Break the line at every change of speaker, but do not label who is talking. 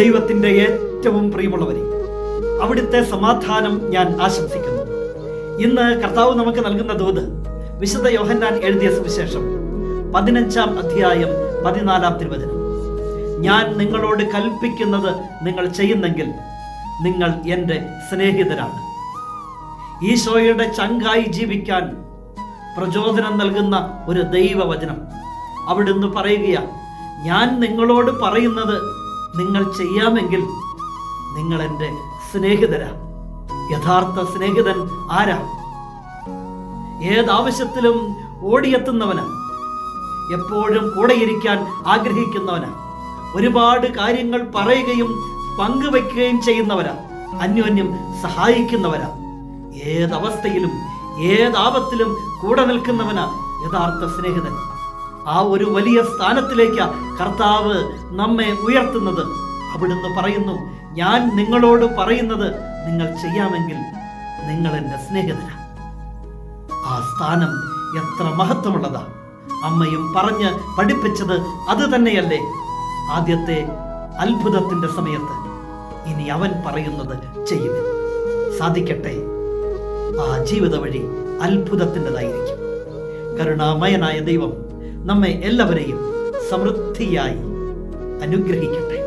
ദൈവത്തിന്റെ ഏറ്റവും പ്രിയമുള്ളവരെ അവിടുത്തെ സമാധാനം ഞാൻ ആശംസിക്കുന്നു. ഇന്ന് കർത്താവ് നമുക്ക് നൽകുന്ന ദൂത് വിശുദ്ധ യോഹന്നാൻ എഴുതിയ സുവിശേഷം പതിനഞ്ചാം അധ്യായം പതിനാലാം തിരുവചനം. ഞാൻ നിങ്ങളോട് കൽപ്പിക്കുന്നത് നിങ്ങൾ ചെയ്യുന്നെങ്കിൽ നിങ്ങൾ എന്റെ സ്നേഹിതരാണ്. ഈശോയുടെ ചങ്കായി ജീവിക്കാൻ പ്രചോദനം നൽകുന്ന ഒരു ദൈവവചനം അവിടുന്ന് പറയുകയാണ്. ഞാൻ നിങ്ങളോട് പറയുന്നത് നിങ്ങൾ ചെയ്യാമെങ്കിൽ നിങ്ങൾ എന്റെ സ്നേഹിതരാ. യഥാർത്ഥ സ്നേഹിതൻ ആരാ? ഏതാവശ്യത്തിലും ഓടിയെത്തുന്നവനാ. എപ്പോഴും കൂടെയിരിക്കാൻ ആഗ്രഹിക്കുന്നവനാ. ഒരുപാട് കാര്യങ്ങൾ പറയുകയും പങ്കുവയ്ക്കുകയും ചെയ്യുന്നവരാ. അന്യോന്യം സഹായിക്കുന്നവരാ. ഏതവസ്ഥയിലും ഏതാപത്തിലും കൂടെ നിൽക്കുന്നവനാ യഥാർത്ഥ സ്നേഹിതൻ. ആ ഒരു വലിയ സ്ഥാനത്തിലേക്ക് കർത്താവ് നമ്മെ ഉയർത്തുന്നത്. അവിടുന്ന് പറയുന്നു ഞാൻ നിങ്ങളോട് പറയുന്നത് നിങ്ങൾ ചെയ്യാമെങ്കിൽ നിങ്ങൾ എന്റെ സ്നേഹിതനാ ആ സ്ഥാനം എത്ര മഹത്വമുള്ളതാ. അമ്മയും പറഞ്ഞ് പഠിപ്പിച്ചത് അത് തന്നെയല്ലേ ആദ്യത്തെ അത്ഭുതത്തിന്റെ സമയത്ത്. ഇനി അവൻ പറയുന്നത് ചെയ്യുവിൻ. സാധിക്കട്ടെ. ആ ജീവിത വഴി അത്ഭുതത്തിന്റെതായിരിക്കും. കരുണാമയനായ ദൈവം നമ്മെ എല്ലാവരെയും സമൃദ്ധിയായി അനുഗ്രഹിക്കട്ടെ.